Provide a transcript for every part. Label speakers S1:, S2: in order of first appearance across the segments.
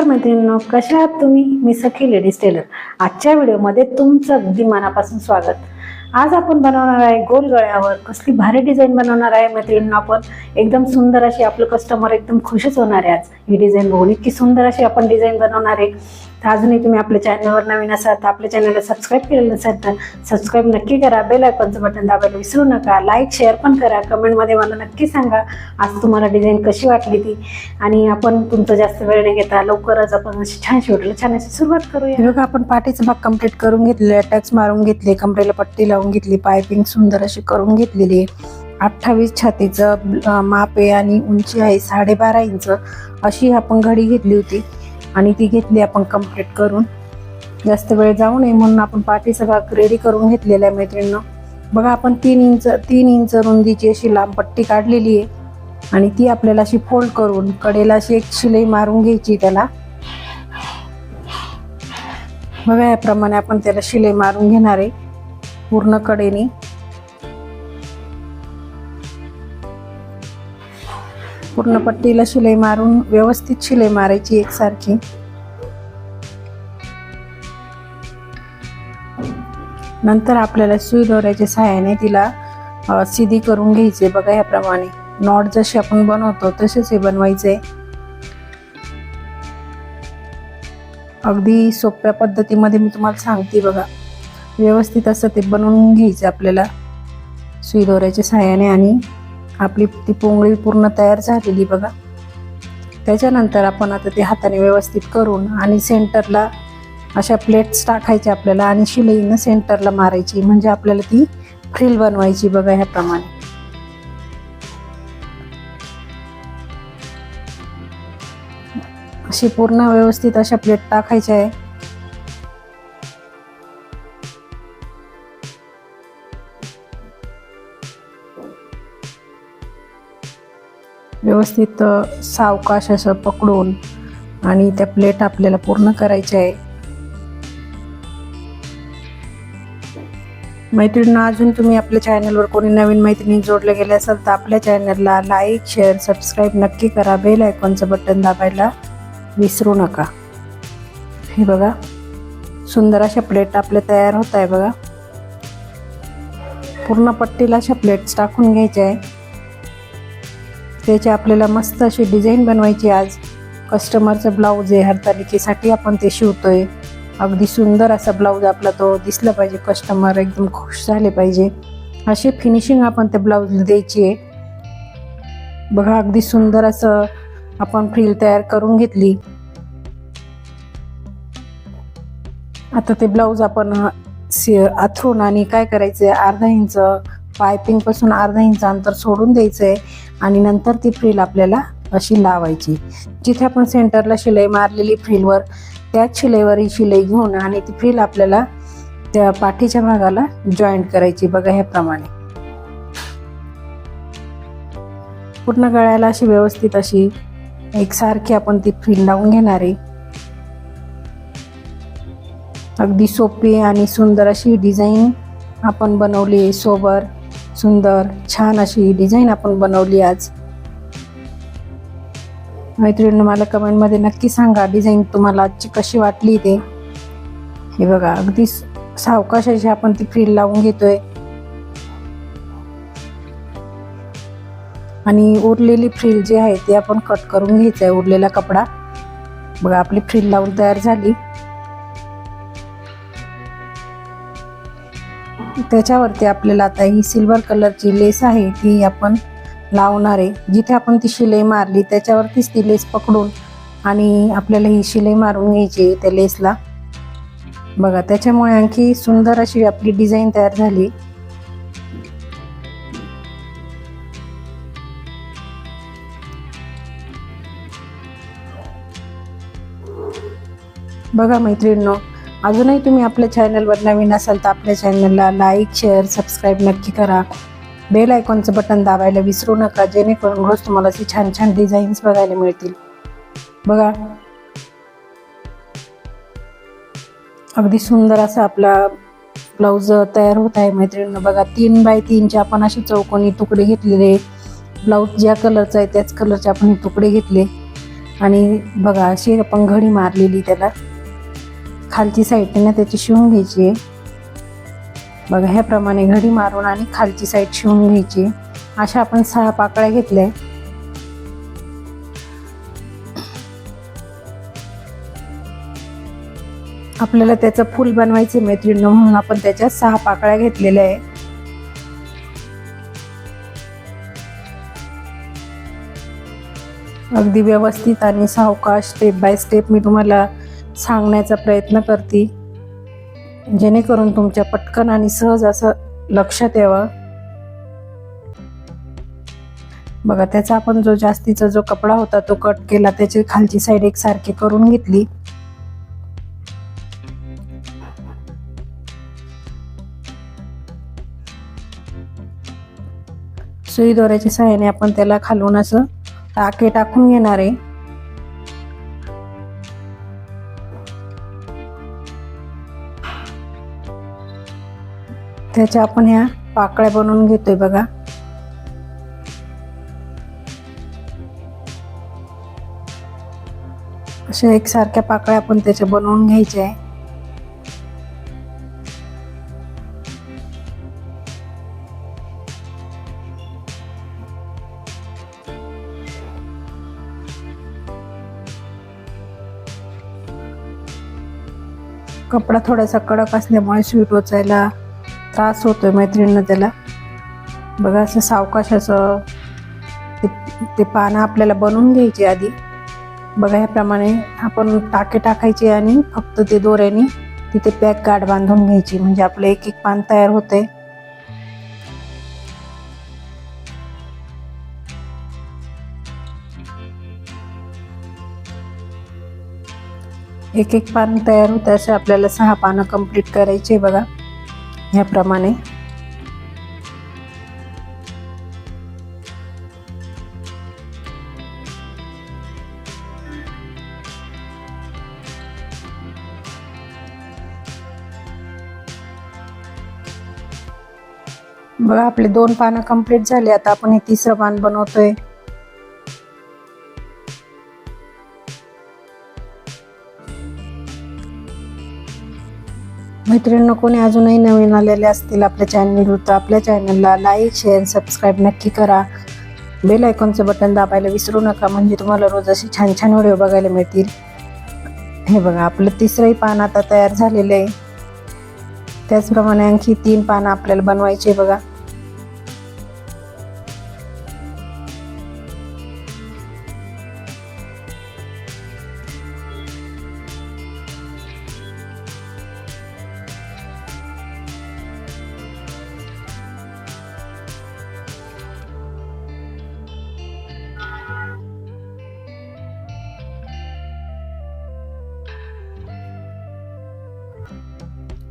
S1: नमस्कार मैत्रिणींनो कशा आहात तुम्ही? मी सखी लेडीज टेलर. आजच्या व्हिडिओमध्ये तुमचं अगदी मनापासून स्वागत. आज आपण बनवणार आहे गोल गळ्यावर. कसली भारी डिझाईन बनवणार आहे मैत्रिणींनो आपण. एकदम सुंदर अशी आपलं कस्टमर एकदम खुशच होणार आहे आज. ही डिझाईन बघून इतकी सुंदर अशी आपण डिझाईन बनवणार आहे. तर अजूनही तुम्ही आपल्या चॅनलवर नवीन असाल तर आपल्या चॅनलला सबस्क्राईब केलेलं नसेल तर सबस्क्राईब नक्की करा. बेल आयकॉनचं बटन दाबायला विसरू नका. लाईक शेअर पण करा. कमेंटमध्ये मला नक्की सांगा आज तुम्हाला डिझाईन कशी वाटली ती. आणि आपण तुमचं जास्त वेळ नाही घेता लवकरच आपण अशी छान शिवटलं छान अशी सुरुवात करूया.
S2: हे बघा आपण पाठीचा भाग कंप्लीट करून घेतले. अटॅच मारून घेतले कमरेला पट्टी लावून घेतली पायपिंग सुंदर अशी करून घेतलेली. आहे अठ्ठावीस छातीचं माप आहे आणि उंची आहे साडेबारा इंच. अशी आपण घडी घेतली होती. आणि ती घेतली आपण कंप्लीट करून. जास्त वेळ जाऊ नये म्हणून आपण पाठी सगळा रेडी करून घेतलेल्या मैत्रिणीनं. बघा आपण तीन इंच तीन इंच रुंदीची अशी लांब पट्टी काढलेली आहे. आणि ती आपल्याला अशी फोल्ड करून कडेला अशी एक शिलाई मारून घ्यायची त्याला. बघा याप्रमाणे आपण त्याला शिलाई मारून घेणार आहे पूर्ण कडेने. पूर्ण पट्टीला शिलाई मारून व्यवस्थित शिलाई मारायची एकसारखी. नंतर आपल्याला सुई दोऱ्याच्या सहाय्याने तिला सिधी करून घ्यायचे. बघा याप्रमाणे नॉट जशी आपण बनवतो तसेच हे बनवायचे. अगदी सोप्या पद्धतीमध्ये मी तुम्हाला सांगते बघा. व्यवस्थित असं ते बनवून घ्यायचं आपल्याला. सुई दोऱ्याच्या सहाय्याने आणि आपली ती पोंगळी पूर्ण तयार झालेली बघा. त्याच्यानंतर आपण आता ते हाताने व्यवस्थित करून आणि सेंटरला अशा प्लेट्स टाकायच्या आपल्याला आणि शिलाईनं सेंटरला मारायची. म्हणजे आपल्याला ती फ्रिल बनवायची बघा ह्याप्रमाणे. अशी पूर्ण व्यवस्थित अशा प्लेट टाकायच्या आहे. व्यवस्थित सावकाश असं पकडून आणि त्या प्लेट आपल्याला पूर्ण करायच्या आहे. मैत्रिणींना अजून तुम्ही आपल्या चॅनलवर कोणी नवीन मैत्रिणी जोडले गेले असाल तर आपल्या चॅनलला लाईक शेअर सबस्क्राईब नक्की करा. बेल आयकॉनचं बटन दाबायला विसरू नका. हे बघा सुंदर अशा प्लेट आपल्या तयार होत आहे बघा. पूर्ण पट्टीला अशा प्लेट्स टाकून घ्यायच्या आहे. त्याची आपल्याला मस्त अशी डिझाईन बनवायची आज. कस्टमरचं ब्लाऊज आहे हरतालिकेसाठी आपण ते शिवतोय. अगदी सुंदर असा ब्लाऊज आपला तो दिसला पाहिजे कस्टमर एकदम खुश झाले पाहिजे. अशी फिनिशिंग आपण त्या ब्लाऊजला द्यायची आहे. बघा अगदी सुंदर असं आपण फ्रील तयार करून घेतली. आता ते ब्लाऊज आपण सि अथरून आथरून आणि काय करायचं अर्धा इंच पायपिंगपासून अर्धा इंच अंतर सोडून द्यायचं आहे आणि नंतर ती फ्रील आपल्याला अशी लावायची. जिथे आपण सेंटरला शिलाई मारलेली फ्रीलवर त्याच शिलाईवर ही शिलाई घेऊन आणि ती फ्रील आपल्याला त्या पाठीच्या भागाला जॉईंट करायची बघा ह्याप्रमाणे. पूर्ण गळ्याला अशी व्यवस्थित अशी एकसारखी आपण ती फ्रील लावून घेणार आहे. अगदी सोपी आणि सुंदर अशी डिझाईन आपण बनवली आहे सोबर सुंदर छान अशी डिझाईन आपण बनवली आज. मैत्रिणींनो मला कमेंटमध्ये नक्की सांगा डिझाईन तुम्हाला आजची कशी वाटली ते. हे बघा अगदी सावकाशाची सावकाश अशी आपण ती फ्रील लावून घेतोय. आणि उरलेली फ्रील जी आहे ती आपण कट करून घ्यायचं आहे उरलेला कपडा. बघा आपली फ्रील लावून तयार झाली. त्याच्यावरती आपल्याला आता ही सिल्वर कलरची लेस आहे ती आपण लावणार आहे. जिथे आपण ती शिलाई मारली त्याच्यावरतीच ती लेस पकडून आणि आपल्याला ही शिलाई मारून घ्यायची त्या लेसला. बघा त्याच्यामुळे आणखी सुंदर अशी आपली डिझाईन तयार झाली. बघा मैत्रिणींनो अजूनही तुम्ही आपल्या चॅनलवर नवीन असाल तर आपल्या चॅनलला लाईक शेअर सबस्क्राईब नक्की करा. बेल आयकॉनचं बटन दाबायला विसरू नका जेणेकरून रोज तुम्हाला अशी छान छान डिझाईन्स बघायला मिळतील. बघा. अगदी सुंदर असा आपला ब्लाऊज तयार होत आहे मैत्रिणीनं. बघा तीन बाय तीनचे आपण असे चौकोनी तुकडे घेतलेले. ब्लाऊज ज्या कलरचा आहे त्याच कलरचे आपण हे तुकडे घेतले. आणि बघा अशी आपण घडी मारलेली त्याला. खालची साईडने त्याची शिवून घ्यायची आहे. बघा ह्याप्रमाणे घडी मारून आणि खालची साईड शिवून घ्यायची अशा आपण सहा पाकळ्या घेतल्या आपल्याला त्याचं फूल बनवायचे मैत्रीण म्हणून आपण त्याच्या सहा पाकळ्या घेतलेल्या आहे अगदी व्यवस्थित आणि सावकाश स्टेप बाय स्टेप मी तुम्हाला सांगण्याचा प्रयत्न करते. जेणेकरून तुमच्या पटकन आणि सहज असं लक्षात यावं. बघा त्याचा आपण जो जास्तीचा जो कपडा होता तो कट केला त्याची खालची साईड एकसारखी करून घेतली. सुई दोऱ्याच्या सहाय्याने आपण त्याला खालून असं टाके टाकून घेणार आहे. त्याच्या आपण ह्या पाकळ्या बनवून घेतोय बघा. अशा एकसारख्या पाकळ्या आपण त्याच्या बनवून घ्यायच्या आहे. कपडा थोडासा कडक असल्यामुळे स्वीट वचायला त्रास होतो आहे मैत्रिणीनं त्याला. बघा असं सावकाश असं ते ते पानं आपल्याला बनवून घ्यायची आधी. बघा ह्याप्रमाणे आपण टाके टाकायचे आणि फक्त ते दोऱ्याने तिथे पॅक गाठ बांधून घ्यायची. म्हणजे आपलं एक एक पान तयार होते एक एक पान तयार होतं असे आपल्याला सहा पानं कंप्लीट करायचे बघा. ह्याप्रमाणे बघा आपले दोन पानं कंप्लीट झाले. आता आपण हे तिसरं पान बनवतोय. मैत्रिणींनो कोणी अजूनही नवीन आलेले असतील आपल्या चॅनलवर तर आपल्या चॅनलला लाईक शेअर सबस्क्राईब नक्की करा. बेल आयकॉनचं बटन दाबायला विसरू नका म्हणजे तुम्हाला रोज असे छान छान व्हिडिओ बघायला मिळतील. हे बघा आपलं तिसरंही पान आता तयार झालेलं आहे. त्याचप्रमाणे आणखी तीन पानं आपल्याला बनवायचे बघा.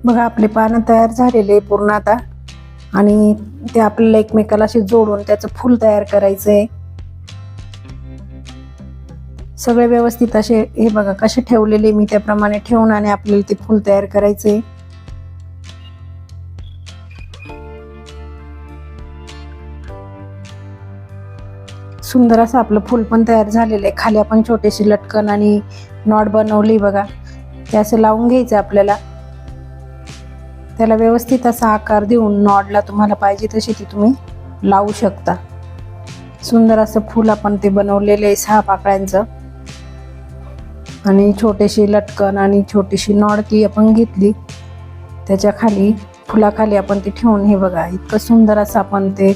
S2: बघा आपले पानं तयार झालेले पूर्ण आता. आणि ते आपल्याला एकमेकाला असे जोडून त्याचं फूल तयार करायचं आहे. सगळे व्यवस्थित असे हे बघा कसे ठेवलेले मी त्याप्रमाणे ठेवून आणि आपल्याला ते फूल तयार करायचे सुंदर असं आपलं फूल पण तयार झालेलं आहे. खाली आपण छोटेसे लटकन आणि नॉट बनवली बघा. ते असं लावून घ्यायचं आपल्याला. त्याला व्यवस्थित असा आकार देऊन नॉडला तुम्हाला पाहिजे तशी ती तुम्ही लावू शकता. सुंदर असं फूल आपण ते बनवलेलं आहे सहा पाकळ्यांचं. आणि छोटेशी लटकन आणि छोटीशी नॉड ती आपण घेतली. त्याच्याखाली फुलाखाली आपण ते ठेवून हे बघा इतकं सुंदर असं आपण ते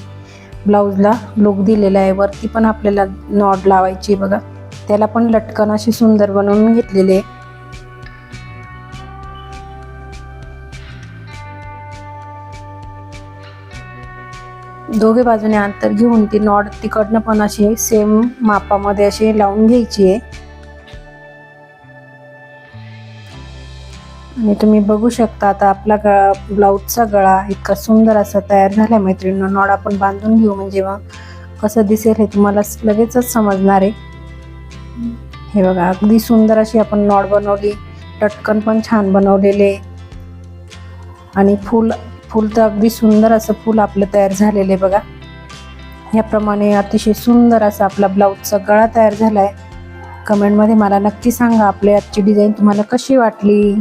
S2: ब्लाऊजला लुक दिलेला आहे. वरती पण आपल्याला नॉड लावायची बघा. त्याला पण लटकन अशी सुंदर बनवून घेतलेले आहे. दोघे बाजूने अंतर घेऊन ती नॉड तिकडनं पण अशी सेम मापामध्ये अशी लावून घ्यायची आहे. आणि तुम्ही बघू शकता आता आपला गळा ब्लाऊजचा गळा इतका सुंदर असा तयार झाला मैत्रिणीनं. नॉड आपण बांधून घेऊ म्हणजे मग कसं दिसेल हे तुम्हाला लगेचच समजणार आहे. हे बघा अगदी सुंदर अशी आपण नॉड बनवली टटकन पण छान बनवलेले. आणि फूल फूल तर अगदी सुंदर असं फूल आपलं तयार झालेलं आहे बघा. याप्रमाणे अतिशय सुंदर असा आपला ब्लाऊजचा गळा तयार झाला आहे कमेंटमध्ये मला नक्की सांगा आपली आजची डिझाईन तुम्हाला कशी वाटली?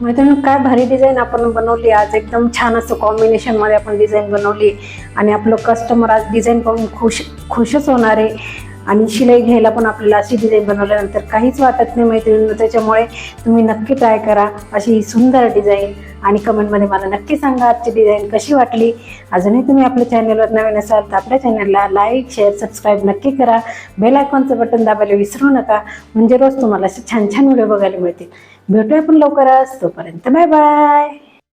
S1: मैत्रिणी काय भारी डिझाईन आपण बनवली आज. एकदम छान असं कॉम्बिनेशनमध्ये आपण डिझाईन बनवली. आणि आपलं कस्टमर आज डिझाईन पाहून खुश खुशच होणार आहे. आणि शिलाई घ्यायला पण आपल्याला अशी डिझाईन बनवल्यानंतर काहीच वाटत नाही माहिती त्याच्यामुळे तुम्ही नक्की ट्राय करा अशी ही सुंदर डिझाईन आणि कमेंटमध्ये मला नक्की सांगा आजची डिझाईन कशी वाटली. अजूनही तुम्ही आपल्या चॅनलवर नवीन असाल तर आपल्या चॅनलला लाईक शेअर सबस्क्राईब नक्की करा. बेल आयकॉनचं बटन दाबायला विसरू नका. म्हणजे रोज तुम्हाला असे छान छान व्हिडिओ बघायला मिळतील. भेटूया आपण लवकरच. तोपर्यंत बाय बाय